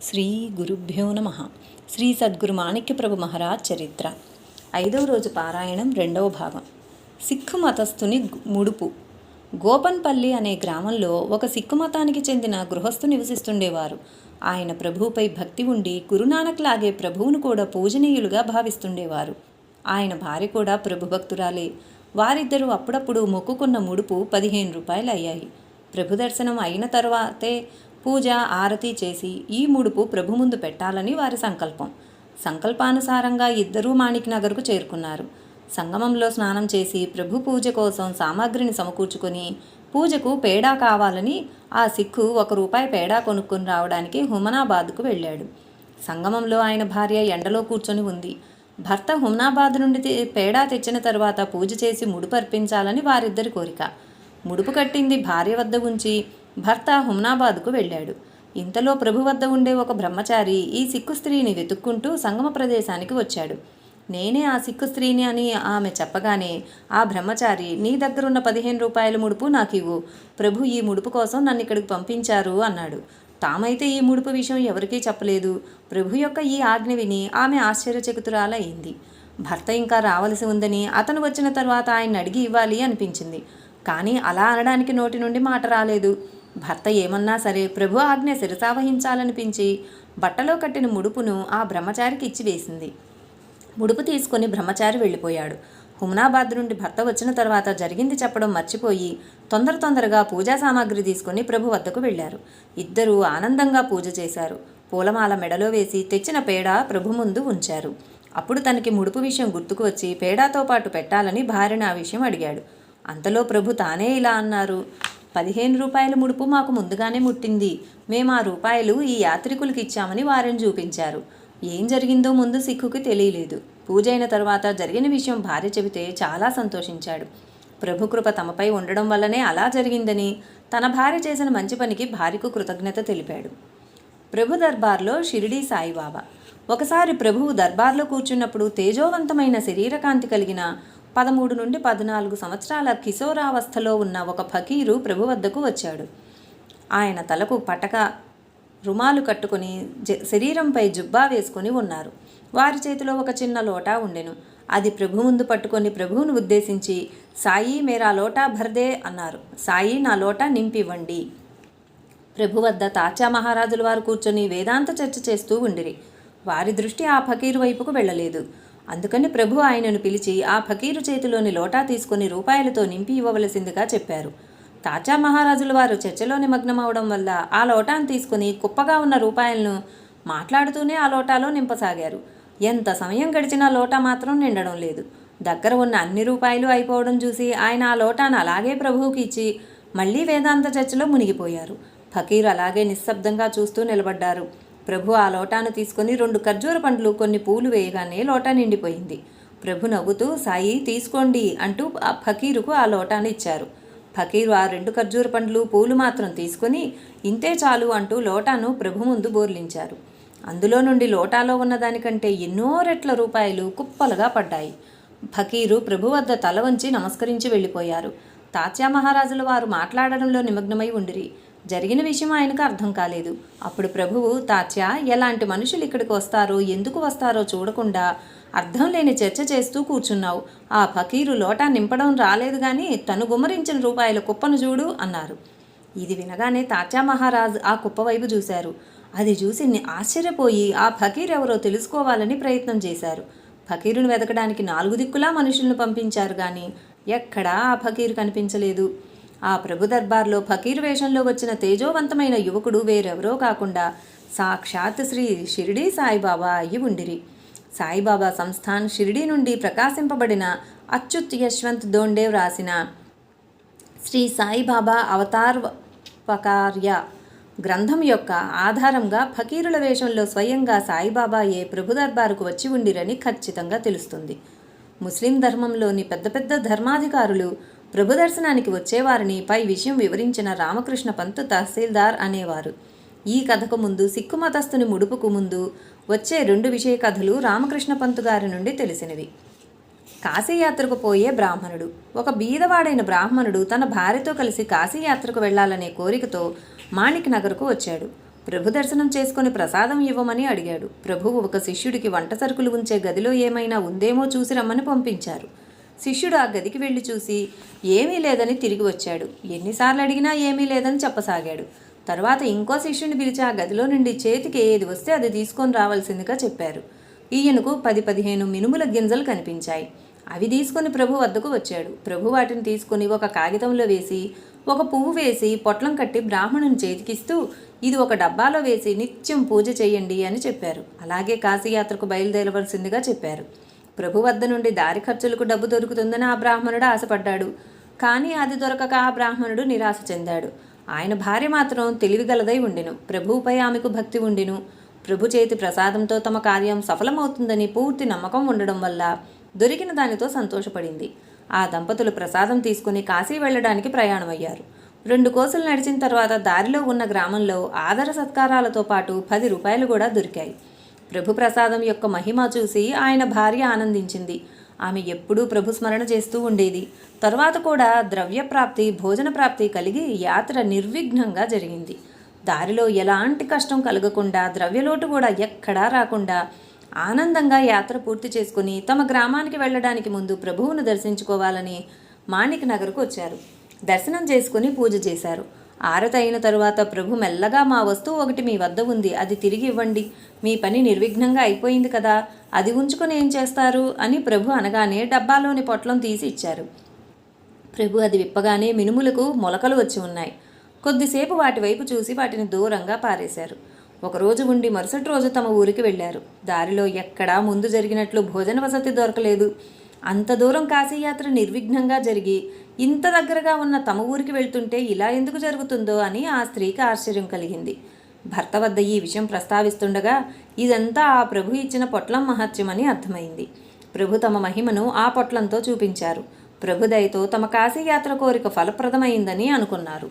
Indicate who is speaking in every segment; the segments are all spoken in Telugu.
Speaker 1: శ్రీ గురుభ్యో నమ. శ్రీ సద్గురు మాణిక్యప్రభు మహారాజ్ చరిత్ర. ఐదవ రోజు పారాయణం రెండవ భాగం. సిక్కు మతస్థుని ముడుపు. గోపన్పల్లి అనే గ్రామంలో ఒక సిక్కు మతానికి చెందిన గృహస్థు నివసిస్తుండేవారు. ఆయన ప్రభువుపై భక్తి ఉండి గురునానక్ లాగే ప్రభువును కూడా పూజనీయులుగా భావిస్తుండేవారు. ఆయన భార్య కూడా ప్రభు భక్తురాలే వారిద్దరూ అప్పుడప్పుడు మొక్కుకున్న ముడుపు పదిహేను రూపాయలు అయ్యాయి ప్రభు దర్శనం అయిన తర్వాతే పూజ ఆరతి చేసి ఈ ముడుపు ప్రభు ముందు పెట్టాలని వారి సంకల్పం. సంకల్పానుసారంగా ఇద్దరూ మాణిక్ నగర్కు చేరుకున్నారు. సంగమంలో స్నానం చేసి ప్రభు పూజ కోసం సామాగ్రిని సమకూర్చుకొని పూజకు పేడా కావాలని ఆ సిక్కు ఒక రూపాయి పేడా కొనుక్కొని రావడానికి హుమనాబాద్కు వెళ్ళాడు. సంగమంలో ఆయన భార్య ఎండలో కూర్చొని ఉంది. భర్త హుమనాబాద్ నుండి పేడా తెచ్చిన తర్వాత పూజ చేసి ముడుపర్పించాలని వారిద్దరి కోరిక. ముడుపు కట్టింది భార్య వద్ద ఉంచి భర్త హుమ్నాబాద్కు వెళ్ళాడు. ఇంతలో ప్రభు వద్ద ఉండే ఒక బ్రహ్మచారి ఈ సిక్కు స్త్రీని వెతుక్కుంటూ సంగమ ప్రదేశానికి వచ్చాడు. నేనే ఆ సిక్కు స్త్రీని అని ఆమె చెప్పగానే ఆ బ్రహ్మచారి నీ దగ్గరున్న పదిహేను రూపాయల ముడుపు నాకు ఇవ్వు ప్రభు ఈ ముడుపు కోసం నన్ను ఇక్కడికి పంపించారు అన్నాడు. తామైతే ఈ ముడుపు విషయం ఎవరికీ చెప్పలేదు. ప్రభు యొక్క ఈ ఆజ్ఞ విని ఆమె ఆశ్చర్యచకితురాలయ్యింది భర్త ఇంకా రావలసి ఉందని అతను వచ్చిన తర్వాత ఆయన అడిగి ఇవ్వాలి అనిపించింది. కానీ అలా అనడానికి నోటి నుండి మాట రాలేదు. భర్త ఏమన్నా సరే ప్రభు ఆజ్ఞ శిరసావహించాలనిపించి బట్టలో కట్టిన ముడుపును ఆ బ్రహ్మచారికి ఇచ్చివేసింది ముడుపు తీసుకొని బ్రహ్మచారి వెళ్ళిపోయాడు. హుమ్నాబాద్ నుండి భర్త వచ్చిన తర్వాత జరిగింది చెప్పడం మర్చిపోయి తొందర తొందరగా పూజా సామాగ్రి తీసుకొని ప్రభు వద్దకు వెళ్ళారు. ఇద్దరూ ఆనందంగా పూజ చేశారు. పూలమాల మెడలో వేసి తెచ్చిన పేడ ప్రభు ముందు ఉంచారు. అప్పుడు తనకి ముడుపు విషయం గుర్తుకు వచ్చి పేడాతో పాటు పెట్టాలని భార్యను ఆ విషయం అడిగాడు. అంతలో ప్రభు తానే ఇలా అన్నారు. పదిహేను రూపాయల ముడుపు మాకు ముందుగానే ముట్టింది. మేము ఆ రూపాయలు ఈ యాత్రికులకి ఇచ్చామని వారిని చూపించారు. ఏం జరిగిందో ముందు సిక్కుకి తెలియలేదు. పూజ అయిన తర్వాత జరిగిన విషయం భార్య చెబితే చాలా సంతోషించాడు. ప్రభుకృప తమపై ఉండడం వల్లనే అలా జరిగిందని తన భార్య చేసిన మంచి పనికి భార్యకు కృతజ్ఞత తెలిపాడు. ప్రభు దర్బార్లో షిరిడీ సాయిబాబా. ఒకసారి ప్రభువు దర్బార్లో కూర్చున్నప్పుడు తేజోవంతమైన శరీరకాంతి కలిగిన పదమూడు నుండి పద్నాలుగు సంవత్సరాల కిశోరావస్థలో ఉన్న ఒక ఫకీరు ప్రభు వద్దకు వచ్చాడు. ఆయన తలకు పటక రుమాలు కట్టుకుని జ- శరీరంపై జుబ్బా వేసుకుని ఉన్నారు. వారి చేతిలో ఒక చిన్న లోటా ఉండెను. అది ప్రభు ముందు పట్టుకొని ప్రభువును ఉద్దేశించి సాయి మేరా లోటా భర్దే అన్నారు. సాయి నా లోటా నింపివ్వండి. ప్రభు వద్ద తాచా మహారాజుల వారు కూర్చొని వేదాంత చర్చ చేస్తూ ఉండిరి. వారి దృష్టి ఆ ఫకీరు వైపుకు వెళ్ళలేదు. అందుకని ప్రభు ఆయనను పిలిచి ఆ ఫకీరు చేతిలోని లోటా తీసుకుని రూపాయలతో నింపి ఇవ్వవలసిందిగా చెప్పారు. తాజా మహారాజుల వారు చర్చలో నిమగ్నమవడం వల్ల ఆ లోటాను తీసుకుని కుప్పగా ఉన్న రూపాయలను మాట్లాడుతూనే ఆ లోటాలో నింపసాగారు. ఎంత సమయం గడిచినా లోటా మాత్రం నిండడం లేదు. దగ్గర ఉన్న అన్ని రూపాయలు అయిపోవడం చూసి ఆయన ఆ లోటాను అలాగే ప్రభువుకి ఇచ్చి మళ్ళీ వేదాంత చర్చలో మునిగిపోయారు. ఫకీరు అలాగే నిశ్శబ్దంగా చూస్తూ నిలబడ్డారు. ప్రభు ఆ లోటాను తీసుకొని రెండు ఖర్జూర పండ్లు కొన్ని పూలు వేయగానే లోటా నిండిపోయింది. ప్రభు నవ్వుతూ సాయి తీసుకోండి అంటూ ఆ ఫకీరుకు ఆ లోటాను ఇచ్చారు. ఫకీరు ఆ రెండు ఖర్జూర పండ్లు పూలు మాత్రం తీసుకొని ఇంతే చాలు అంటూ లోటాను ప్రభు ముందు బోర్లించారు. అందులో నుండి లోటాలో ఉన్నదానికంటే ఎన్నో రెట్ల రూపాయలు కుప్పలుగా పడ్డాయి. ఫకీరు ప్రభు వద్ద తల వంచి నమస్కరించి వెళ్ళిపోయారు. తాత్యా మహారాజుల వారు మాట్లాడడంలో నిమగ్నమై ఉండిరి. జరిగిన విషయం ఆయనకు అర్థం కాలేదు. అప్పుడు ప్రభువు తాత్య ఎలాంటి మనుషులు ఇక్కడికి వస్తారో ఎందుకు వస్తారో చూడకుండా అర్థం లేని చర్చ చేస్తూ కూర్చున్నావు. ఆ ఫకీరు లోటా నింపడం రాలేదు కానీ తను గుమ్మరించిన రూపాయల కుప్పను చూడు అన్నారు. ఇది వినగానే తాచా మహారాజ్ ఆ కుప్ప వైపు చూశారు. అది చూసి ని- ఆశ్చర్యపోయి ఆ ఫకీర్ ఎవరో తెలుసుకోవాలని ప్రయత్నం చేశారు. ఫకీరును వెతకడానికి నాలుగు దిక్కులా మనుషులను పంపించారు కానీ ఎక్కడా ఆ ఫకీరు కనిపించలేదు. ఆ ప్రభు దర్బార్లో ఫకీరు వేషంలో వచ్చిన తేజోవంతమైన యువకుడు వేరెవరో కాకుండా సాక్షాత్ శ్రీ షిరిడీ సాయిబాబా అయి ఉండిరి. సాయిబాబా సంస్థాన్ షిరిడీ నుండి ప్రకాశింపబడిన అచ్యుత్ యశ్వంత్ దోండేవ్ రాసిన శ్రీ సాయిబాబా అవతార్వకార్య గ్రంథం యొక్క ఆధారంగా ఫకీరుల వేషంలో స్వయంగా సాయిబాబా ఏ ప్రభు దర్బారుకు వచ్చి ఉండిరని ఖచ్చితంగా తెలుస్తుంది. ముస్లిం ధర్మంలోని పెద్ద పెద్ద ధర్మాధికారులు ప్రభు దర్శనానికి వచ్చేవారిని పై విషయం వివరించిన రామకృష్ణ పంత్ తహసీల్దార్ అనేవారు. ఈ కథకు ముందు సిక్కు మతస్థుని ముడుపుకు ముందు వచ్చే రెండు విషయ కథలు రామకృష్ణ పంతు గారి నుండి తెలిసినవి. కాశీయాత్రకు పోయే బ్రాహ్మణుడు ఒక బీదవాడైన బ్రాహ్మణుడు తన భార్యతో కలిసి కాశీయాత్రకు వెళ్ళాలనే కోరికతో మాణిక్ నగర్కు వచ్చాడు. ప్రభు దర్శనం చేసుకుని ప్రసాదం ఇవ్వమని అడిగాడు. ప్రభువు ఒక శిష్యుడికి వంట సరుకులు ఉంచే గదిలో ఏమైనా ఉందేమో చూసి రమ్మని పంపించారు. శిష్యుడు ఆ గదికి వెళ్ళి చూసి ఏమీ లేదని తిరిగి వచ్చాడు. ఎన్నిసార్లు అడిగినా ఏమీ లేదని చెప్పసాగాడు. తర్వాత ఇంకో శిష్యుని పిలిచి ఆ గదిలో నుండి చేతికి ఏది వస్తే అది తీసుకొని రావాల్సిందిగా చెప్పారు. ఈయనకు పది పదిహేను మినుముల గింజలు కనిపించాయి. అవి తీసుకొని ప్రభు వద్దకు వచ్చాడు. ప్రభు వాటిని తీసుకొని ఒక కాగితంలో వేసి ఒక పువ్వు వేసి పొట్లం కట్టి బ్రాహ్మణుని చేతికిస్తూ ఇది ఒక డబ్బాలో వేసి నిత్యం పూజ చేయండి అని చెప్పారు. అలాగే కాశీయాత్రకు బయలుదేరవలసిందిగా చెప్పారు. ప్రభు వద్ద నుండి దారి ఖర్చులకు డబ్బు దొరుకుతుందని ఆ బ్రాహ్మణుడు ఆశపడ్డాడు. కానీ అది దొరకక ఆ బ్రాహ్మణుడు నిరాశ చెందాడు. ఆయన భార్య మాత్రం తెలివిగలదై ఉండెను. ప్రభువుపై ఆమెకు భక్తి ఉండెను. ప్రభు చేతి ప్రసాదంతో తమ కార్యం సఫలమవుతుందని పూర్తి నమ్మకం ఉండడం వల్ల దొరికిన దానితో సంతోషపడింది. ఆ దంపతులు ప్రసాదం తీసుకుని కాశీ వెళ్ళడానికి ప్రయాణమయ్యారు. రెండు కోసులు నడిచిన తర్వాత దారిలో ఉన్న గ్రామంలో ఆదర సత్కారాలతో పాటు పది రూపాయలు కూడా దొరికాయి. ప్రభుప్రసాదం యొక్క మహిమ చూసి ఆయన భార్య ఆనందించింది. ఆమె ఎప్పుడూ ప్రభు స్మరణ చేస్తూ ఉండేది. తర్వాత కూడా ద్రవ్య ప్రాప్తి భోజన ప్రాప్తి కలిగి యాత్ర నిర్విఘ్నంగా జరిగింది. దారిలో ఎలాంటి కష్టం కలగకుండా ద్రవ్యలోటు కూడా ఎక్కడా రాకుండా ఆనందంగా యాత్ర పూర్తి చేసుకుని తమ గ్రామానికి వెళ్ళడానికి ముందు ప్రభువును దర్శించుకోవాలని మాణిక్ నగర్కు వచ్చారు. దర్శనం చేసుకుని పూజ చేశారు. ఆరతి అయిన తరువాత ప్రభు మెల్లగా మా వస్తువు ఒకటి మీ వద్ద ఉంది అది తిరిగి ఇవ్వండి. మీ పని నిర్విఘ్నంగా అయిపోయింది కదా అది ఉంచుకొని ఏం చేస్తారు? అని ప్రభు అనగానే డబ్బాలోని పొట్లం తీసి ఇచ్చారు. ప్రభు అది విప్పగానే మినుములకు మొలకలు వచ్చి ఉన్నాయి. కొద్దిసేపు వాటి వైపు చూసి వాటిని దూరంగా పారేశారు. ఒకరోజు ఉండి మరుసటి రోజు తమ ఊరికి వెళ్ళారు. దారిలో ఎక్కడా ముందు జరిగినట్లు భోజన వసతి దొరకలేదు. అంత దూరం కాశీయాత్ర నిర్విఘ్నంగా జరిగి ఇంత దగ్గరగా ఉన్న తమ ఊరికి వెళ్తుంటే ఇలా ఎందుకు జరుగుతుందో అని ఆ స్త్రీకి ఆశ్చర్యం కలిగింది. భర్త వద్ద ఈ విషయం ప్రస్తావిస్తుండగా ఇదంతా ఆ ప్రభు ఇచ్చిన పొట్లం మహత్యమని అర్థమైంది. ప్రభు తమ మహిమను ఆ పొట్లంతో చూపించారు. ప్రభుదయతో తమ కాశీయాత్ర కోరిక ఫలప్రదమైందని అనుకున్నారు.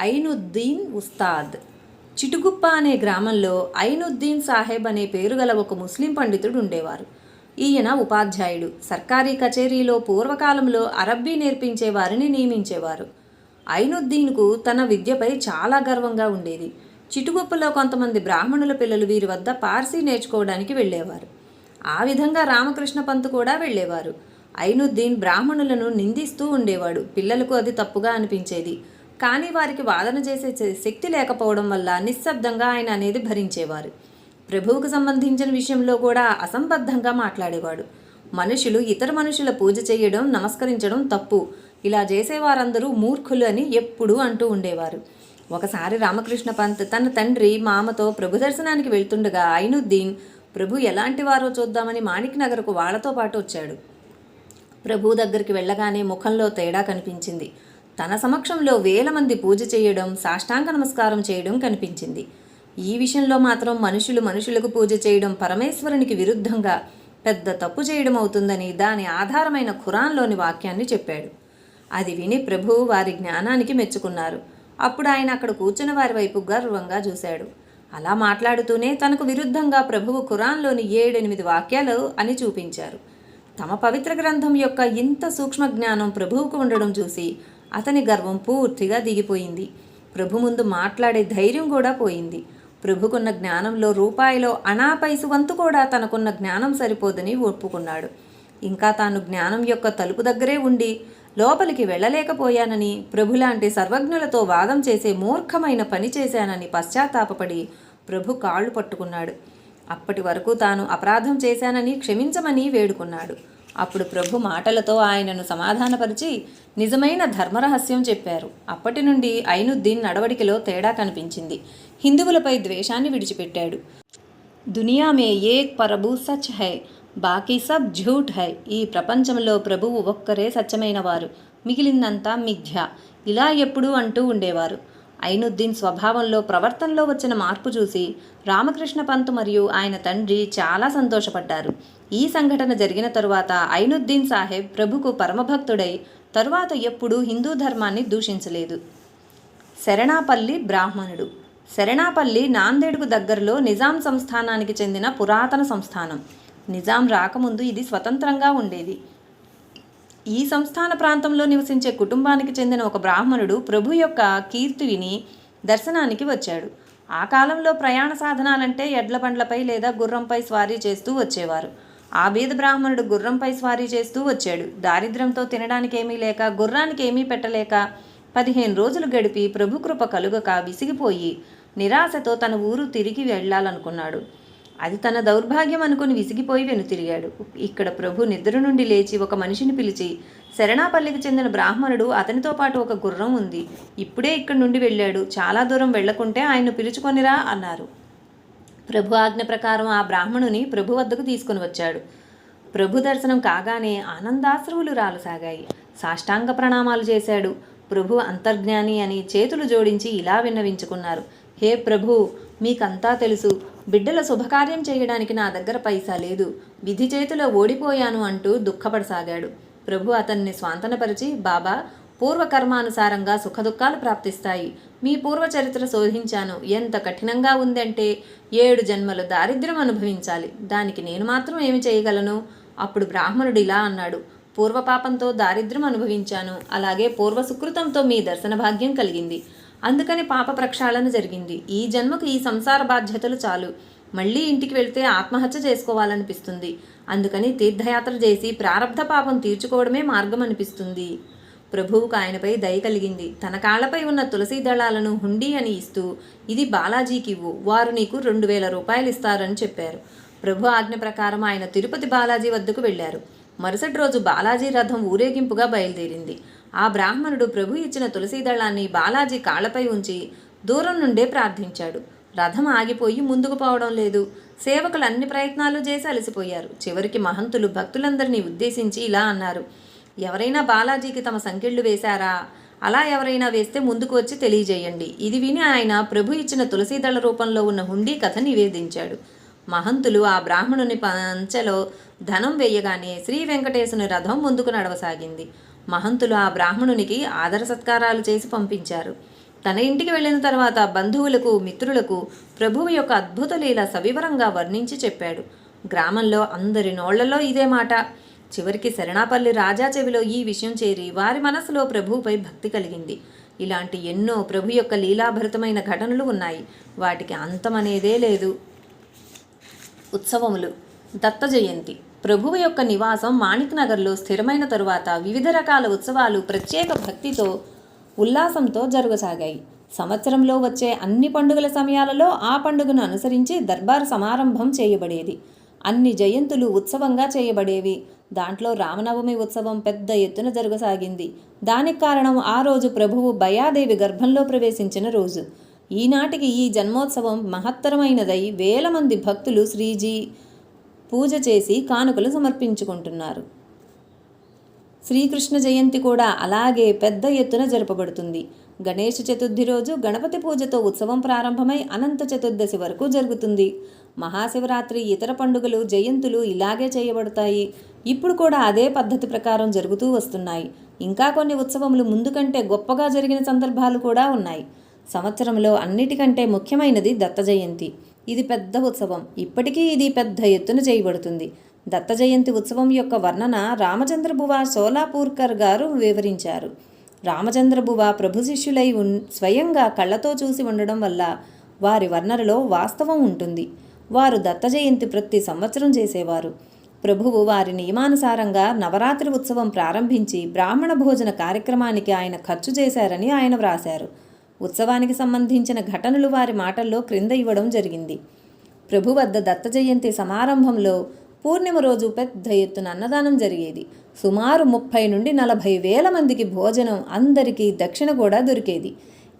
Speaker 1: ఐనుద్దీన్ ఉస్తాద్. చిటుగుప్ప అనే గ్రామంలో ఐనుద్దీన్ సాహెబ్ అనే పేరు గల ఒక ముస్లిం పండితుడు ఉండేవారు. ఈయన ఉపాధ్యాయుడు. సర్కారీ కచేరీలో పూర్వకాలంలో అరబ్బీ నేర్పించే వారిని నియమించేవారు. అయినుద్దీన్కు తన విద్యపై చాలా గర్వంగా ఉండేది. చిటుగొప్పలో కొంతమంది బ్రాహ్మణుల పిల్లలు వీరి వద్ద పార్సీ నేర్చుకోవడానికి వెళ్ళేవారు. ఆ విధంగా రామకృష్ణ పంత్ కూడా వెళ్ళేవారు. అయినుద్దీన్ బ్రాహ్మణులను నిందిస్తూ ఉండేవాడు. పిల్లలకు అది తప్పుగా అనిపించేది. కానీ వారికి వాదన చేసే శక్తి లేకపోవడం వల్ల నిశ్శబ్దంగా ఆయన అనేది భరించేవారు. ప్రభువుకు సంబంధించిన విషయంలో కూడా అసంబద్ధంగా మాట్లాడేవాడు. మనుషులు ఇతర మనుషుల పూజ చేయడం నమస్కరించడం తప్పు. ఇలా చేసేవారందరూ మూర్ఖులు అని ఎప్పుడూ అంటూ ఉండేవారు. ఒకసారి రామకృష్ణ పంత్ తన తండ్రి మామతో ప్రభు దర్శనానికి వెళ్తుండగా ఐనుద్దీన్ ప్రభు ఎలాంటి వారో చూద్దామని మాణిక్ నగర్కు వాళ్ళతో పాటు వచ్చాడు. ప్రభు దగ్గరికి వెళ్ళగానే ముఖంలో తేడా కనిపించింది. తన సమక్షంలో వేల మంది పూజ చేయడం సాష్టాంగ నమస్కారం చేయడం కనిపించింది. ఈ విషయంలో మాత్రం మనుషులు మనుషులకు పూజ చేయడం పరమేశ్వరునికి విరుద్ధంగా పెద్ద తప్పు చేయడం అవుతుందని దాని ఆధారమైన ఖురాన్లోని వాక్యాన్ని చెప్పాడు. అది విని ప్రభు వారి జ్ఞానానికి మెచ్చుకున్నారు. అప్పుడు ఆయన అక్కడ కూర్చున్న వారి వైపు గర్వంగా చూశాడు. అలా మాట్లాడుతూనే తనకు విరుద్ధంగా ప్రభువు ఖురాన్లోని ఏడెనిమిది వాక్యాలు అని చూపించారు. తమ పవిత్ర గ్రంథం యొక్క ఇంత సూక్ష్మ జ్ఞానం ప్రభువుకు ఉండడం చూసి అతని గర్వం పూర్తిగా దిగిపోయింది. ప్రభు ముందు మాట్లాడే ధైర్యం కూడా పోయింది. ప్రభుకున్న జ్ఞానంలో రూపాయిలో అనాపైసు వంతు కూడా తనకున్న జ్ఞానం సరిపోదని ఒప్పుకున్నాడు. ఇంకా తాను జ్ఞానం యొక్క తలుపు దగ్గరే ఉండి లోపలికి వెళ్ళలేకపోయానని ప్రభులాంటి సర్వజ్ఞులతో వాదం చేసే మూర్ఖమైన పని చేశానని పశ్చాత్తాపపడి ప్రభు కాళ్ళు పట్టుకున్నాడు. అప్పటి వరకు తాను అపరాధం చేశానని క్షమించమని వేడుకున్నాడు. అప్పుడు ప్రభు మాటలతో ఆయనను సమాధానపరిచి నిజమైన ధర్మరహస్యం చెప్పారు. అప్పటి నుండి ఐనుద్దీన్ నడవడికలో తేడా కనిపించింది. హిందువులపై ద్వేషాన్ని విడిచిపెట్టాడు. దునియా మే ఏక్ పరబు సచ్ హై బాకీ సబ్ ఝూట్ హై. ఈ ప్రపంచంలో ప్రభువు ఒక్కరే సత్యమైన వారు మిగిలిందంతా మిథ్య. ఇలా ఎప్పుడూ అంటూ ఉండేవారు. ఐనుద్దీన్ స్వభావంలో ప్రవర్తనలో వచ్చిన మార్పు చూసి రామకృష్ణ పంత్ మరియు ఆయన తండ్రి చాలా సంతోషపడ్డారు. ఈ సంఘటన జరిగిన తరువాత ఐనుద్దీన్ సాహెబ్ ప్రభుకు పరమభక్తుడై తరువాత ఎప్పుడూ హిందూ ధర్మాన్ని దూషించలేదు. శరణాపల్లి బ్రాహ్మణుడు. శరణాపల్లి నాందేడుకు దగ్గరలో నిజాం సంస్థానానికి చెందిన పురాతన సంస్థానం. నిజాం రాకముందు ఇది స్వతంత్రంగా ఉండేది. ఈ సంస్థాన ప్రాంతంలో నివసించే కుటుంబానికి చెందిన ఒక బ్రాహ్మణుడు ప్రభు యొక్క కీర్తి విని దర్శనానికి వచ్చాడు. ఆ కాలంలో ప్రయాణ సాధనాలంటే ఎడ్ల బండ్లపై లేదా గుర్రంపై స్వారీ చేస్తూ వచ్చేవారు. ఆ బీద బ్రాహ్మణుడు గుర్రంపై స్వారీ చేస్తూ వచ్చాడు. దారిద్ర్యంతో తినడానికి ఏమీ లేక గుర్రానికి ఏమీ పెట్టలేక పదిహేను రోజులు గడిపి ప్రభుకృప కలుగక విసిగిపోయి నిరాశతో తన ఊరు తిరిగి వెళ్ళాలనుకున్నాడు. అది తన దౌర్భాగ్యం అనుకుని విసిగిపోయి వెనుతిరిగాడు. ఇక్కడ ప్రభు నిద్ర నుండి లేచి ఒక మనిషిని పిలిచి శరణాపల్లికి చెందిన బ్రాహ్మణుడు అతనితో పాటు ఒక గుర్రం ఉంది. ఇప్పుడే ఇక్కడి నుండి వెళ్ళాడు. చాలా దూరం వెళ్ళకుంటే ఆయన్ను పిలుచుకొనిరా అన్నారు. ప్రభు ఆజ్ఞ ప్రకారం ఆ బ్రాహ్మణుని ప్రభు వద్దకు తీసుకుని వచ్చాడు. ప్రభు దర్శనం కాగానే ఆనందాశ్రువులు రాలసాగాయి. సాష్టాంగ ప్రణామాలు చేశాడు. ప్రభు అంతర్జ్ఞాని అని చేతులు జోడించి ఇలా విన్నవించుకున్నారు. హే ప్రభు మీకంతా తెలుసు. బిడ్డల శుభకార్యం చేయడానికి నా దగ్గర పైసా లేదు. విధి చేతిలో ఓడిపోయాను అంటూ దుఃఖపడసాగాడు. ప్రభు అతన్ని స్వాంతనపరిచి బాబా పూర్వకర్మానుసారంగా సుఖదుఖాలు ప్రాప్తిస్తాయి. మీ పూర్వ చరిత్ర శోధించాను. ఎంత కఠినంగా ఉందంటే ఏడు జన్మలు దారిద్ర్యం అనుభవించాలి. దానికి నేను మాత్రం ఏమి చేయగలను? అప్పుడు బ్రాహ్మణుడు ఇలా అన్నాడు. పూర్వపాపంతో దారిద్ర్యం అనుభవించాను. అలాగే పూర్వ సుకృతంతో మీ దర్శన భాగ్యం కలిగింది. అందుకని పాప ప్రక్షాళన జరిగింది. ఈ జన్మకు ఈ సంసార బాధ్యతలు చాలు. మళ్ళీ ఇంటికి వెళ్తే ఆత్మహత్య చేసుకోవాలనిపిస్తుంది. అందుకని తీర్థయాత్ర చేసి ప్రారంధ పాపం తీర్చుకోవడమే మార్గం అనిపిస్తుంది ప్రభువుకు ఆయనపై దయ కలిగింది. తన కాళ్ళపై ఉన్న తులసి దళాలను హుండీ అని ఇస్తూ ఇది బాలాజీకి ఇవ్వు. వారు నీకు రెండు వేల రూపాయలు ఇస్తారని చెప్పారు. ప్రభు ఆజ్ఞ ప్రకారం ఆయన తిరుపతి బాలాజీ వద్దకు వెళ్ళారు. మరుసటి రోజు బాలాజీ రథం ఊరేగింపుగా బయలుదేరింది. ఆ బ్రాహ్మణుడు ప్రభు ఇచ్చిన తులసి దళాన్ని బాలాజీ కాళ్ళపై ఉంచి దూరం నుండే ప్రార్థించాడు. రథం ఆగిపోయి ముందుకు పోవడం లేదు. సేవకులు అన్ని ప్రయత్నాలు చేసి అలసిపోయారు. చివరికి మహంతులు భక్తులందరినీ ఉద్దేశించి ఇలా అన్నారు. ఎవరైనా బాలాజీకి తమ సంకెళ్ళు వేశారా? అలా ఎవరైనా వేస్తే ముందుకు వచ్చి తెలియజేయండి. ఇది విని ఆయన ప్రభు ఇచ్చిన తులసీదళ రూపంలో ఉన్న హుండీ కథ నివేదించాడు. మహంతులు ఆ బ్రాహ్మణుని పంచెలో ధనం వేయగానే శ్రీ వెంకటేశుని రథం ముందుకు నడవసాగింది. మహంతులు ఆ బ్రాహ్మణునికి ఆదర సత్కారాలు చేసి పంపించారు. తన ఇంటికి వెళ్ళిన తర్వాత బంధువులకు మిత్రులకు ప్రభువు యొక్క అద్భుత లీల సవివరంగా వర్ణించి చెప్పాడు. గ్రామంలో అందరి నోళ్ళలో ఇదే మాట. చివరికి శరణాపల్లి రాజా చెవిలో ఈ విషయం చేరి వారి మనసులో ప్రభువుపై భక్తి కలిగింది. ఇలాంటి ఎన్నో ప్రభు యొక్క లీలాభరితమైన ఘటనలు ఉన్నాయి. వాటికి అంతమనేదే లేదు. ఉత్సవములు. దత్త జయంతి. ప్రభువు యొక్క నివాసం మాణిక్ నగర్లో స్థిరమైన తరువాత వివిధ రకాల ఉత్సవాలు ప్రత్యేక భక్తితో ఉల్లాసంతో జరగసాగాయి. సంవత్సరంలో వచ్చే అన్ని పండుగల సమయాలలో ఆ పండుగను అనుసరించి దర్బార్ సమారంభం చేయబడేది. అన్ని జయంతులు ఉత్సవంగా చేయబడేవి. దాంట్లో రామనవమి ఉత్సవం పెద్ద ఎత్తున జరగసాగింది. దానికి కారణం ఆ రోజు ప్రభువు భయాదేవి గర్భంలో ప్రవేశించిన రోజు. ఈనాటికి ఈ జన్మోత్సవం మహత్తరమైనదై వేల మంది భక్తులు శ్రీజీ పూజ చేసి కానుకలు సమర్పించుకుంటున్నారు. శ్రీకృష్ణ జయంతి కూడా అలాగే పెద్ద ఎత్తున జరపబడుతుంది. గణేష్ చతుర్థి రోజు గణపతి పూజతో ఉత్సవం ప్రారంభమై అనంత చతుర్దశి వరకు జరుగుతుంది. మహాశివరాత్రి ఇతర పండుగలు జయంతులు ఇలాగే చేయబడతాయి. ఇప్పుడు కూడా అదే పద్ధతి ప్రకారం జరుగుతూ వస్తున్నాయి. ఇంకా కొన్ని ఉత్సవములు ముందు కంటే గొప్పగా జరిగిన సందర్భాలు కూడా ఉన్నాయి. సంవత్సరంలో అన్నిటికంటే ముఖ్యమైనది దత్త జయంతి. ఇది పెద్ద ఉత్సవం. ఇప్పటికీ ఇది పెద్ద ఎత్తున చేయబడుతుంది. దత్త జయంతి ఉత్సవం యొక్క వర్ణన రామచంద్రబువ సోలాపూర్కర్ గారు వివరించారు. రామచంద్రబువ ప్రభు శిష్యులై ఉన్ స్వయంగా కళ్ళతో చూసి ఉండడం వల్ల వారి వర్ణనలో వాస్తవం ఉంటుంది. వారు దత్త జయంతి ప్రతి సంవత్సరం చేసేవారు. ప్రభువు వారి నియమానుసారంగా నవరాత్రి ఉత్సవం ప్రారంభించి బ్రాహ్మణ భోజన కార్యక్రమానికి ఆయన ఖర్చు చేశారని ఆయన వ్రాశారు. ఉత్సవానికి సంబంధించిన ఘటనలు వారి మాటల్లో క్రింద ఇవ్వడం జరిగింది. ప్రభు వద్ద దత్త జయంతి సమారంభంలో పూర్ణిమ రోజు పెద్ద ఎత్తున అన్నదానం జరిగేది. సుమారు ముప్పై నుండి నలభై వేల మందికి భోజనం అందరికీ దక్షిణ కూడా దొరికేది.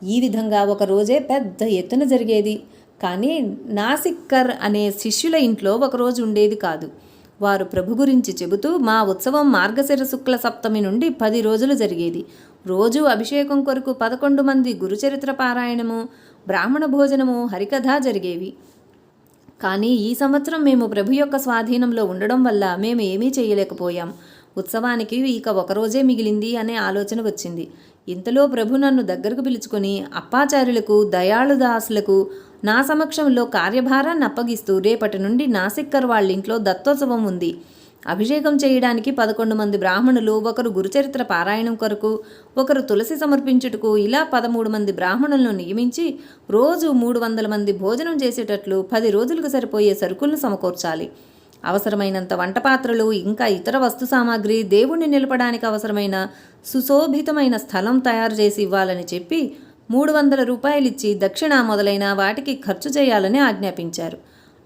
Speaker 1: ఈ విధంగా ఒక రోజే పెద్ద ఎత్తున జరిగేది. కానీ నాసిక్కర్ అనే శిష్యుల ఇంట్లో ఒకరోజు ఉండేది కాదు. వారు ప్రభు గురించి చెబుతూ మా ఉత్సవం మార్గశిర శుక్ల సప్తమి నుండి పది రోజులు జరిగేది. రోజు అభిషేకం కొరకు పదకొండు మంది గురుచరిత్ర పారాయణము బ్రాహ్మణ భోజనము హరికథ జరిగేవి. కానీ ఈ సంవత్సరం మేము ప్రభు యొక్క స్వాధీనంలో ఉండడం వల్ల మేము ఏమీ చేయలేకపోయాం. ఉత్సవానికి ఇక ఒకరోజే మిగిలింది అనే ఆలోచన వచ్చింది. ఇంతలో ప్రభు నన్ను దగ్గరకు పిలుచుకొని అప్పాచార్యులకు దయాళుదాసులకు నా సమక్షంలో కార్యభారాన్ని అప్పగిస్తూ రేపటి నుండి నాసిక్కర్ వాళ్ళ ఇంట్లో దత్తోత్సవం ఉంది. అభిషేకం చేయడానికి పదకొండు మంది బ్రాహ్మణులు ఒకరు గురుచరిత్ర పారాయణం కొరకు ఒకరు తులసి సమర్పించుటకు ఇలా పదమూడు మంది బ్రాహ్మణులను నియమించి రోజు మూడు వందల మంది భోజనం చేసేటట్లు పది రోజులకు సరిపోయే సరుకులను సమకూర్చాలి. అవసరమైనంత వంట పాత్రలు ఇంకా ఇతర వస్తు సామాగ్రి దేవుణ్ణి నిలపడానికి అవసరమైన సుశోభితమైన స్థలం తయారు చేసి ఇవ్వాలని చెప్పి మూడు వందల రూపాయలిచ్చి దక్షిణ మొదలైన వాటికి ఖర్చు చేయాలని ఆజ్ఞాపించారు.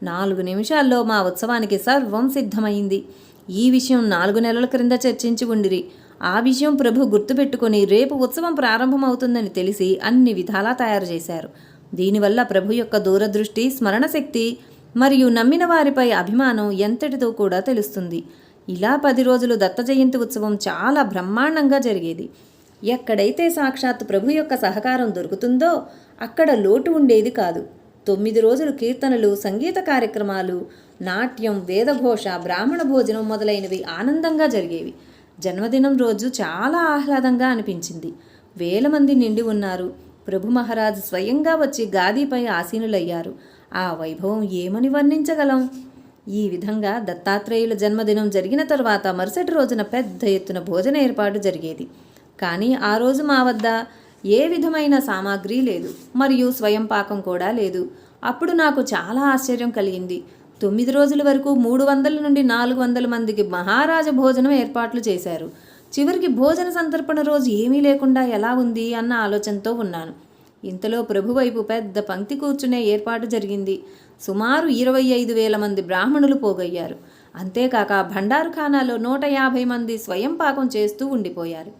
Speaker 1: నాలుగు నిమిషాల్లో మా ఉత్సవానికి సర్వం సిద్ధమైంది. ఈ విషయం నాలుగు నెలల క్రింద చర్చించి ఉండిరి. ఆ విషయం ప్రభు గుర్తుపెట్టుకొని రేపు ఉత్సవం ప్రారంభమవుతుందని తెలిసి అన్ని విధాలా తయారు చేశారు. దీనివల్ల ప్రభు యొక్క దూరదృష్టి స్మరణశక్తి మరియు నమ్మిన వారిపై అభిమానం ఎంతటితో కూడా తెలుస్తుంది. ఇలా పది రోజులు దత్త జయంతి ఉత్సవం చాలా బ్రహ్మాండంగా జరిగేది. ఎక్కడైతే సాక్షాత్ ప్రభు యొక్క సహకారం దొరుకుతుందో అక్కడ లోటు ఉండేది కాదు. తొమ్మిది రోజులు కీర్తనలు సంగీత కార్యక్రమాలు నాట్యం వేదఘోష బ్రాహ్మణ భోజనం మొదలైనవి ఆనందంగా జరిగేవి. జన్మదినం రోజు చాలా ఆహ్లాదంగా అనిపించింది. వేల మంది నిండి ఉన్నారు. ప్రభు మహారాజ్ స్వయంగా వచ్చి గాదీపై ఆసీనులయ్యారు. ఆ వైభవం ఏమని వర్ణించగలం? ఈ విధంగా దత్తాత్రేయుల జన్మదినం జరిగిన తర్వాత మరుసటి రోజున పెద్ద ఎత్తున భోజన ఏర్పాటు జరిగేది. కానీ ఆ రోజు మా వద్ద ఏ విధమైన సామాగ్రి లేదు. మరియు స్వయం పాకం కూడా లేదు. అప్పుడు నాకు చాలా ఆశ్చర్యం కలిగింది. తొమ్మిది రోజుల వరకు మూడు వందల నుండి నాలుగు వందల మందికి మహారాజ భోజనం ఏర్పాట్లు చేశారు. చివరికి భోజన సంతర్పణ రోజు ఏమీ లేకుండా ఎలా ఉంది అన్న ఆలోచనతో ఉన్నాను. ఇంతలో ప్రభువైపు పెద్ద పంక్తి కూర్చునే ఏర్పాటు జరిగింది. సుమారు ఇరవై ఐదు వేల మంది బ్రాహ్మణులు పోగయ్యారు. అంతేకాక భండారుఖానాలో నూట యాభై మంది స్వయం పాకం చేస్తూ ఉండిపోయారు.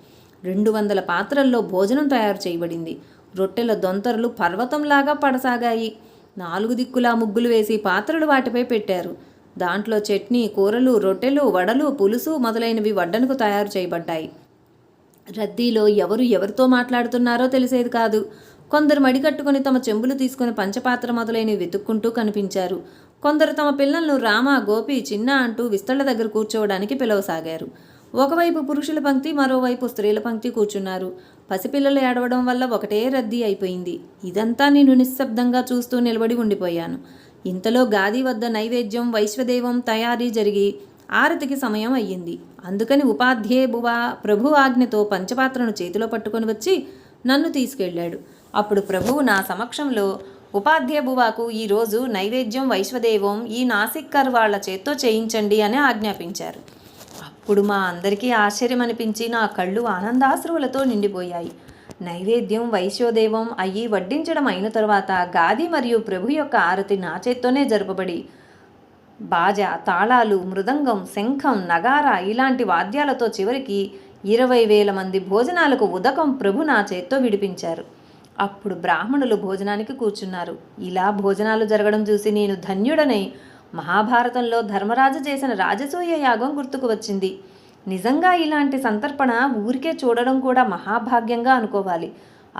Speaker 1: రెండు వందల పాత్రల్లో భోజనం తయారు చేయబడింది. రొట్టెల దొంతరలు పర్వతంలాగా పడసాగాయి. నాలుగు దిక్కులా ముగ్గులు వేసి పాత్రలు వాటిపై పెట్టారు. దాంట్లో చట్నీ కూరలు రొట్టెలు వడలు పులుసు మొదలైనవి వడ్డనకు తయారు చేయబడ్డాయి. రద్దీలో ఎవరు ఎవరితో మాట్లాడుతున్నారో తెలిసేది కాదు. కొందరు మడికట్టుకుని తమ చెంబులు తీసుకుని పంచపాత్ర మొదలైనవి వెతుక్కుంటూ కనిపించారు. కొందరు తమ పిల్లలను రామ గోపి చిన్న అంటూ విస్తళ్ళ దగ్గర కూర్చోవడానికి పిలవసాగారు. ఒకవైపు పురుషుల పంక్తి మరోవైపు స్త్రీల పంక్తి కూర్చున్నారు. పసిపిల్లలు ఏడవడం వల్ల ఒకటే రద్దీ అయిపోయింది. ఇదంతా నేను నిశ్శబ్దంగా చూస్తూ నిలబడి ఉండిపోయాను. ఇంతలో గాది వద్ద నైవేద్యం వైశ్వదేవం తయారీ జరిగి ఆరతికి సమయం అయ్యింది. అందుకని ఉపాధ్యే బువ ప్రభు ఆజ్ఞతో పంచపాత్రను చేతిలో పట్టుకొని వచ్చి నన్ను తీసుకెళ్ళాడు. అప్పుడు ప్రభువు నా సమక్షంలో ఉపాధ్యాయ బువాకు ఈరోజు నైవేద్యం వైశ్వదేవం ఈ నాసిక్కర్ వాళ్ళ చేత్తో చేయించండి అని ఆజ్ఞాపించారు. అప్పుడు మా అందరికీ ఆశ్చర్యం అనిపించి నా కళ్ళు ఆనందాశ్రువులతో నిండిపోయాయి. నైవేద్యం వైశ్వదేవం అయ్యి వడ్డించడం అయిన తర్వాత గాది మరియు ప్రభు యొక్క ఆరతి నా చేత్తోనే జరపబడి బాజ తాళాలు మృదంగం శంఖం నగార ఇలాంటి వాద్యాలతో చివరికి ఇరవై వేల మంది భోజనాలకు ఉదకం ప్రభు నా చేత్తో విడిపించారు. అప్పుడు బ్రాహ్మణులు భోజనానికి కూర్చున్నారు. ఇలా భోజనాలు జరగడం చూసి నేను ధన్యుడనై మహాభారతంలో ధర్మరాజు చేసిన రాజసూయ యాగం గుర్తుకు వచ్చింది. నిజంగా ఇలాంటి సంతర్పణ ఊరికే చూడడం కూడా మహాభాగ్యంగా అనుకోవాలి.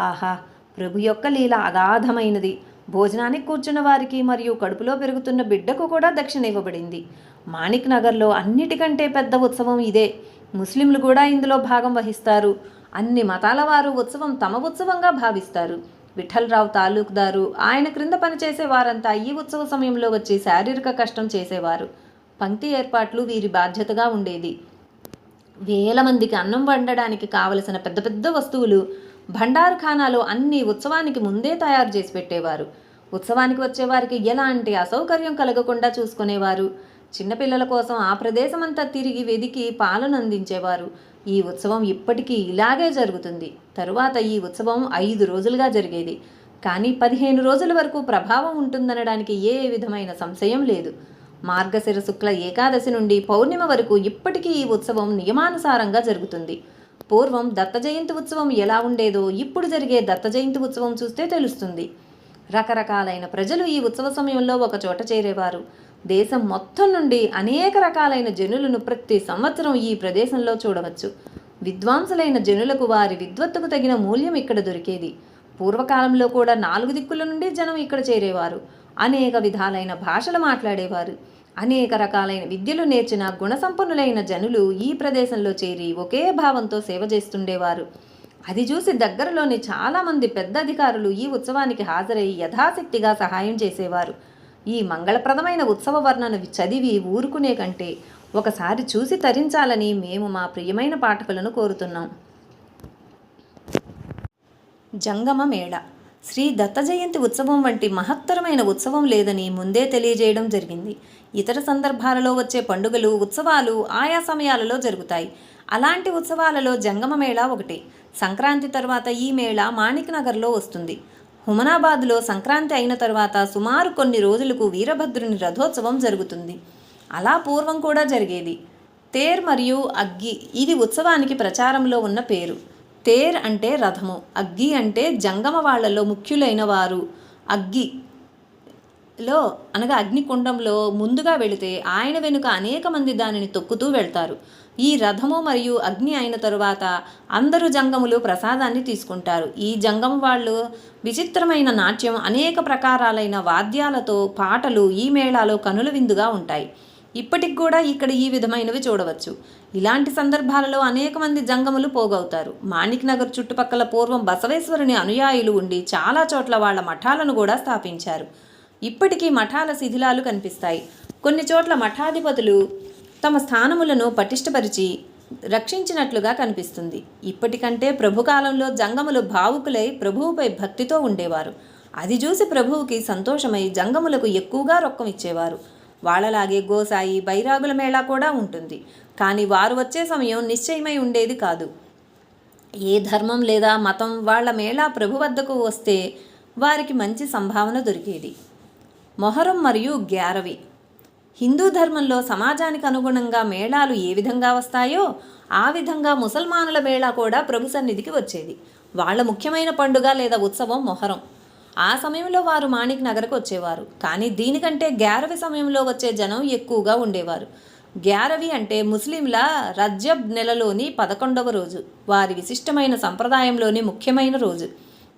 Speaker 1: ఆహా ప్రభు యొక్క లీల అగాధమైనది. భోజనానికి కూర్చున్న వారికి మరియు కడుపులో పెరుగుతున్న బిడ్డకు కూడా దక్షిణ ఇవ్వబడింది మాణిక్ నగర్లో అన్నిటికంటే పెద్ద ఉత్సవం ఇదే. ముస్లింలు కూడా ఇందులో భాగం వహిస్తారు. అన్ని మతాల వారు ఉత్సవం తమ ఉత్సవంగా భావిస్తారు. విఠలరావు తాలూకుదారు ఆయన క్రింద పనిచేసే వారంతా ఈ ఉత్సవ సమయంలో వచ్చి శారీరక కష్టం చేసేవారు. పంక్తి ఏర్పాట్లు వీరి బాధ్యతగా ఉండేది. వేల మందికి అన్నం వండడానికి కావలసిన పెద్ద పెద్ద వస్తువులు భండారుఖానాలో అన్ని ఉత్సవానికి ముందే తయారు చేసి పెట్టేవారు. ఉత్సవానికి వచ్చేవారికి ఎలాంటి అసౌకర్యం కలగకుండా చూసుకునేవారు. చిన్నపిల్లల కోసం ఆ ప్రదేశమంతా తిరిగి వెదికి పాలను అందించేవారు. ఈ ఉత్సవం ఇప్పటికీ ఇలాగే జరుగుతుంది. తరువాత ఈ ఉత్సవం ఐదు రోజులుగా జరిగేది. కానీ పదిహేను రోజుల వరకు ప్రభావం ఉంటుందనడానికి ఏ విధమైన సంశయం లేదు. మార్గశిర శుక్ల ఏకాదశి నుండి పౌర్ణిమ వరకు ఇప్పటికీ ఈ ఉత్సవం నియమానుసారంగా జరుగుతుంది. పూర్వం దత్త జయంతి ఉత్సవం ఎలా ఉండేదో ఇప్పుడు జరిగే దత్త జయంతి ఉత్సవం చూస్తే తెలుస్తుంది. రకరకాలైన ప్రజలు ఈ ఉత్సవ సమయంలో ఒక చోట చేరేవారు. దేశం మొత్తం నుండి అనేక రకాలైన జనులను ప్రతి సంవత్సరం ఈ ప్రదేశంలో చూడవచ్చు. విద్వాంసులైన జనులకు వారి విద్వత్తుకు తగిన మూల్యం ఇక్కడ దొరికేది. పూర్వకాలంలో కూడా నాలుగు దిక్కుల నుండి జనం ఇక్కడ చేరేవారు. అనేక విధాలైన భాషలు మాట్లాడేవారు. అనేక రకాలైన విద్యలు నేర్చిన గుణసంపన్నులైన జనులు ఈ ప్రదేశంలో చేరి ఒకే భావంతో సేవ చేస్తుండేవారు. అది చూసి దగ్గరలోని చాలామంది పెద్ద అధికారులు ఈ ఉత్సవానికి హాజరై యథాశక్తిగా సహాయం చేసేవారు. ఈ మంగళప్రదమైన ఉత్సవ వర్ణన చదివి ఊరుకునే కంటే ఒకసారి చూసి తరించాలని మేము మా ప్రియమైన పాఠకులను కోరుతున్నాం. జంగమ మేళ. శ్రీ దత్త జయంతి ఉత్సవం వంటి మహత్తరమైన ఉత్సవం లేదని ముందే తెలియజేయడం జరిగింది. ఇతర సందర్భాలలో వచ్చే పండుగలు ఉత్సవాలు ఆయా సమయాలలో జరుగుతాయి. అలాంటి ఉత్సవాలలో జంగమ మేళ ఒకటి. సంక్రాంతి తర్వాత ఈ మేళ మాణిక్ నగర్లో వస్తుంది. హుమనాబాద్లో సంక్రాంతి అయిన తర్వాత సుమారు కొన్ని రోజులకు వీరభద్రుని రథోత్సవం జరుగుతుంది. అలా పూర్వం కూడా జరిగేది. తేర్ మరియు అగ్గి ఇది ఉత్సవానికి ప్రచారంలో ఉన్న పేరు. తేర్ అంటే రథము అగ్గి అంటే జంగమ వాళ్ళలో ముఖ్యులైన వారు. అగ్గి లో అనగా అగ్నికుండంలో ముందుగా వెళితే ఆయన వెనుక అనేక మంది దానిని తొక్కుతూ వెళ్తారు. ఈ రథము మరియు అగ్ని అయిన తరువాత అందరూ జంగములు ప్రసాదాన్ని తీసుకుంటారు. ఈ జంగం వాళ్ళు విచిత్రమైన నాట్యం అనేక ప్రకారాలైన వాద్యాలతో పాటలు ఈ మేళాలో కనుల విందుగా ఉంటాయి. ఇప్పటికి కూడా ఇక్కడ ఈ విధమైనవి చూడవచ్చు. ఇలాంటి సందర్భాలలో అనేక మంది జంగములు పోగవుతారు. మాణిక్ నగర్ చుట్టుపక్కల పూర్వం బసవేశ్వరుని అనుయాయులు ఉండి చాలా చోట్ల వాళ్ళ మఠాలను కూడా స్థాపించారు. ఇప్పటికీ మఠాల శిథిలాలు కనిపిస్తాయి. కొన్ని చోట్ల మఠాధిపతులు తమ స్థానములను పటిష్టపరిచి రక్షించినట్లుగా కనిపిస్తుంది. ఇప్పటికంటే ప్రభుకాలంలో జంగములు భావుకులై ప్రభువుపై భక్తితో ఉండేవారు. అది చూసి ప్రభువుకి సంతోషమై జంగములకు ఎక్కువగా రొక్కం ఇచ్చేవారు. వాళ్ళలాగే గోసాయి బైరాగుల మేళా కూడా ఉంటుంది. కానీ వారు వచ్చే సమయం నిశ్చయమై ఉండేది కాదు. ఏ ధర్మం లేదా మతం వాళ్ళ మేళా ప్రభు వద్దకు వస్తే వారికి మంచి సంభావన దొరికేది. మొహరం మరియు గ్యారవి హిందూ ధర్మంలో సమాజానికి అనుగుణంగా మేళాలు ఏ విధంగా వస్తాయో ఆ విధంగా ముసల్మానుల మేళా కూడా ప్రభు సన్నిధికి వచ్చేది. వాళ్ళ ముఖ్యమైన పండుగ లేదా ఉత్సవం మొహరం. ఆ సమయంలో వారు మాణిక్ నగరకు వచ్చేవారు. కానీ దీనికంటే గ్యారవి సమయంలో వచ్చే జనం ఎక్కువగా ఉండేవారు. గ్యారవి అంటే ముస్లింల రజ్జబ్ నెలలోని పదకొండవ రోజు వారి విశిష్టమైన సంప్రదాయంలోని ముఖ్యమైన రోజు.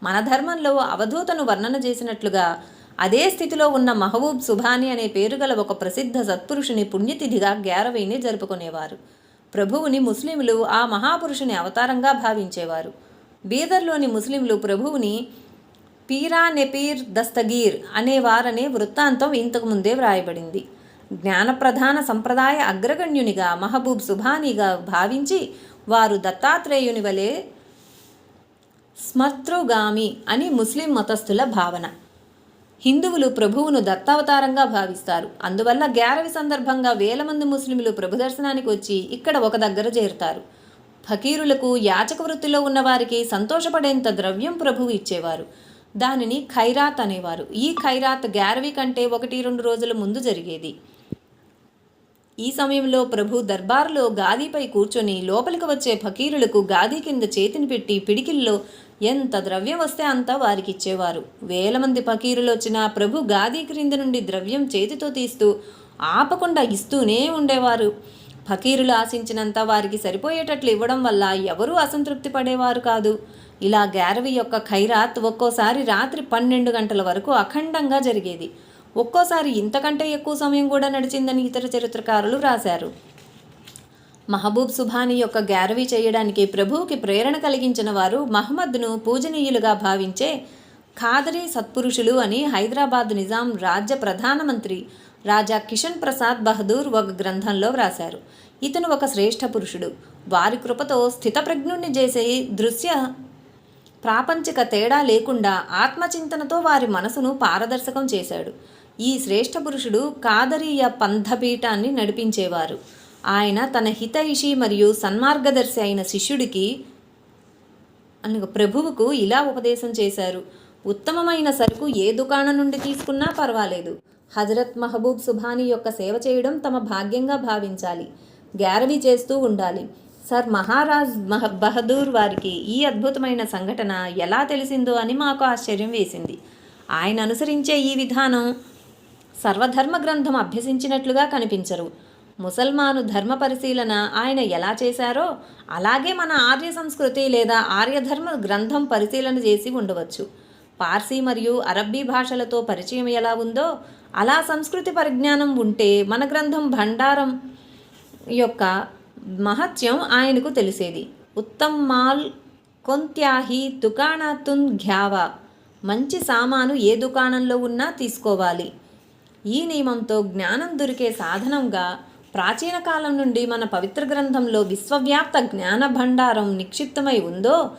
Speaker 1: మన ధర్మంలో అవధూతను వర్ణన చేసినట్లుగా అదే స్థితిలో ఉన్న మహబూబ్ సుభాని అనే పేరు గల ఒక ప్రసిద్ధ సత్పురుషుని పుణ్యతిథిగా గ్యారవీని జరుపుకునేవారు. ప్రభువుని ముస్లింలు ఆ మహాపురుషుని అవతారంగా భావించేవారు. బీదర్లోని ముస్లింలు ప్రభువుని పీరా నెపీర్ దస్తగీర్ అనేవారనే వృత్తాంతం ఇంతకు ముందే వ్రాయబడింది. జ్ఞానప్రధాన సంప్రదాయ అగ్రగణ్యునిగా మహబూబ్ సుభానిగా భావించి వారు దత్తాత్రేయుని వలె స్మర్తృగామి అని ముస్లిం మతస్థుల భావన. హిందువులు ప్రభువును దత్తావతారంగా భావిస్తారు. అందువల్ల గ్యారవి సందర్భంగా వేల మంది ముస్లింలు ప్రభు దర్శనానికి వచ్చి ఇక్కడ ఒక దగ్గర చేరుతారు. ఫకీరులకు యాచక వృత్తిలో ఉన్నవారికి సంతోషపడేంత ద్రవ్యం ప్రభువు ఇచ్చేవారు. దానిని ఖైరాత్ అనేవారు. ఈ ఖైరాత్ గ్యారవి కంటే ఒకటి రెండు రోజుల ముందు జరిగేది. ఈ సమయంలో ప్రభు దర్బార్లో గాదిపై కూర్చొని లోపలికి వచ్చే ఫకీరులకు గాది కింద చేతిని పెట్టి పిడికిల్లో ఎంత ద్రవ్యం వస్తే అంత వారికి ఇచ్చేవారు వేల మంది ఫకీరులు వచ్చినా ప్రభు గాది క్రింద నుండి ద్రవ్యం చేతితో తీస్తూ ఆపకుండా ఇస్తూనే ఉండేవారు. ఫకీరులు ఆశించినంత వారికి సరిపోయేటట్లు ఇవ్వడం వల్ల ఎవరూ అసంతృప్తి పడేవారు కాదు. ఇలా గ్యారవి యొక్క ఖైరాత్ ఒక్కోసారి రాత్రి పన్నెండు గంటల వరకు అఖండంగా జరిగేది. ఒక్కోసారి ఇంతకంటే ఎక్కువ సమయం కూడా నడిచిందని ఇతర చరిత్రకారులు రాశారు. మహబూబ్ సుభాని యొక్క గ్యారవి చేయడానికి ప్రభువుకి ప్రేరణ కలిగించిన వారు మహమ్మద్ను పూజనీయులుగా భావించే ఖాదరీ సత్పురుషులు అని హైదరాబాద్ నిజాం రాజ్య ప్రధానమంత్రి రాజా కిషన్ ప్రసాద్ బహదూర్ ఒక గ్రంథంలో వ్రాశారు. ఇతను ఒక శ్రేష్ఠ పురుషుడు. వారి కృపతో స్థితప్రజ్ఞుణ్ణి చేసే దృశ్య ప్రాపంచిక తేడా లేకుండా ఆత్మచింతనతో వారి మనసును పారదర్శకం చేశాడు. ఈ శ్రేష్ఠ పురుషుడు కాదరీయ పంథపీఠాన్ని నడిపించేవారు. ఆయన తన హితైషి మరియు సన్మార్గదర్శి అయిన శిష్యుడికి ప్రభువుకు ఇలా ఉపదేశం చేశారు. ఉత్తమమైన సరుకు ఏ దుకాణం నుండి తీసుకున్నా పర్వాలేదు. హజరత్ మహబూబ్ సుభాని యొక్క సేవ చేయడం తమ భాగ్యంగా భావించాలి. గ్యారవి చేస్తూ ఉండాలి. సర్ మహారాజ్ మహ బహదూర్ వారికి ఈ అద్భుతమైన సంఘటన ఎలా తెలిసిందో అని మాకు ఆశ్చర్యం వేసింది. ఆయన అనుసరించే ఈ విధానం సర్వధర్మ గ్రంథం అభ్యసించినట్లుగా కనిపించరు. ముసల్మాను ధర్మ పరిశీలన ఆయన ఎలా చేశారో అలాగే మన ఆర్య సంస్కృతి లేదా ఆర్యధర్మ గ్రంథం పరిశీలన చేసి ఉండవచ్చు. పార్సీ మరియు అరబ్బీ భాషలతో పరిచయం ఎలా ఉందో అలా సంస్కృతి పరిజ్ఞానం ఉంటే మన గ్రంథం భండారం యొక్క మహత్యం ఆయనకు తెలిసేది. ఉత్తమ్ మాల్ కొంత్యాహి దుకాణాతున్ ఘ్యావా. మంచి సామాను ఏ దుకాణంలో ఉన్నా తీసుకోవాలి. ఈ నియమంతో జ్ఞానం దొరికే సాధనంగా ప్రాచీన కాలం నుండి మన పవిత్ర గ్రంథంలో విశ్వవ్యాప్త జ్ఞాన భండారం నిక్షిప్తమై ఉందో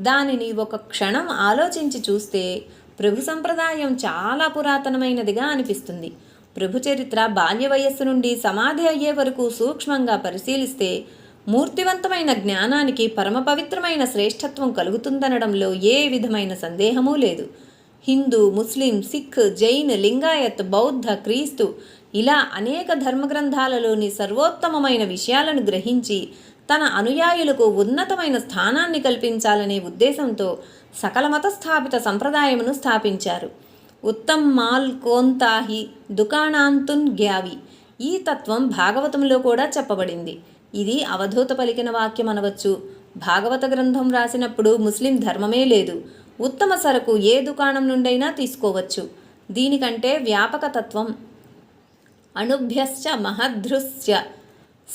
Speaker 1: దానిని ఒక క్షణం ఆలోచించి చూస్తే ప్రభు సంప్రదాయం చాలా పురాతనమైనదిగా అనిపిస్తుంది. ప్రభు చరిత్ర బాల్య వయస్సు నుండి సమాధి అయ్యే వరకు సూక్ష్మంగా పరిశీలిస్తే మూర్తివంతమైన జ్ఞానానికి పరమ పవిత్రమైన శ్రేష్ఠత్వం కలుగుతుందనడంలో ఏ విధమైన సందేహమూ లేదు. హిందూ ముస్లిం సిక్ జైన్ లింగాయత్ బౌద్ధ క్రీస్తు ఇలా అనేక ధర్మగ్రంథాలలోని సర్వోత్తమమైన విషయాలను గ్రహించి తన అనుయాయులకు ఉన్నతమైన స్థానాన్ని కల్పించాలనే ఉద్దేశంతో సకల మత స్థాపిత సంప్రదాయమును స్థాపించారు. ఉత్తమ్ మాల్ కోంతాహి దుకాణాంతున్ గ్యావి ఈ తత్వం భాగవతంలో కూడా చెప్పబడింది. ఇది అవధూత పలికిన వాక్యం అనవచ్చు భాగవత గ్రంథం రాసినప్పుడు ముస్లిం ధర్మమే లేదు. ఉత్తమ సరుకు ఏ దుకాణం నుండైనా తీసుకోవచ్చు. దీనికంటే వ్యాపక తత్వం అణుభ్యశ్చ మహద్ధృశ్చ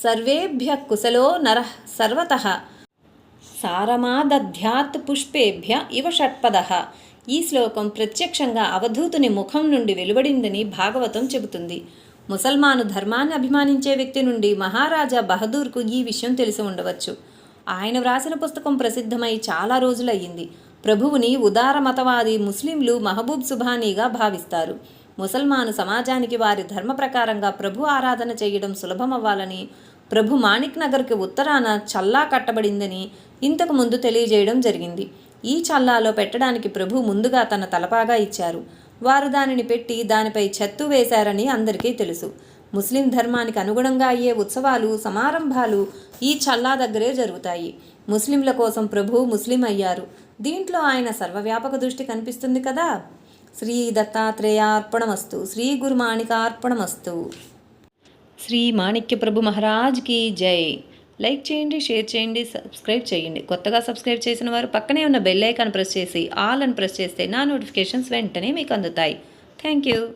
Speaker 1: సర్వేభ్య కుశలో నర సర్వత. సారమాదధ్యాత్ పుష్పేభ్య ఇవ షట్పద. ఈ శ్లోకం ప్రత్యక్షంగా అవధూతుని ముఖం నుండి వెలువడిందని భాగవతం చెబుతుంది. ముసల్మాను ధర్మాన్ని అభిమానించే వ్యక్తి నుండి మహారాజా బహదూర్కు ఈ విషయం తెలిసి ఉండవచ్చు. ఆయన వ్రాసిన పుస్తకం ప్రసిద్ధమై చాలా రోజులయ్యింది. ప్రభువుని ఉదారమతవాది ముస్లింలు మహబూబ్ సుభానీగా భావిస్తారు. ముసల్మాను సమాజానికి వారి ధర్మ ప్రకారంగా ప్రభు ఆరాధన చేయడం సులభమవ్వాలని ప్రభు మాణిక్ నగర్కి ఉత్తరాన చల్లా కట్టబడిందని ఇంతకు ముందు తెలియజేయడం జరిగింది. ఈ చల్లాలో పెట్టడానికి ప్రభు ముందుగా తన తలపాగా ఇచ్చారు. వారు దానిని పెట్టి దానిపై చెత్తు వేశారని అందరికీ తెలుసు. ముస్లిం ధర్మానికి అనుగుణంగా అయ్యే ఉత్సవాలు సమారంభాలు ఈ చల్లా దగ్గరే జరుగుతాయి. ముస్లింల కోసం ప్రభు ముస్లిం అయ్యారు. దీంట్లో ఆయన సర్వవ్యాపక దృష్టి కనిపిస్తుంది కదా. శ్రీ దత్తాత్రేయార్పణమస్తు. శ్రీ గురుమాణికార్పణమస్తు శ్రీ మాణిక్య ప్రభు మహారాజ్కి జై. లైక్ చేయండి షేర్ చేయండి సబ్స్క్రైబ్ చేయండి. కొత్తగా సబ్స్క్రైబ్ చేసిన వారు పక్కనే ఉన్న బెల్ ఐకాన్ ప్రెస్ చేసి ఆల్ అని ప్రెస్ చేస్తే నా నోటిఫికేషన్స్ వెంటనే మీకు అందుతాయి. Thank you.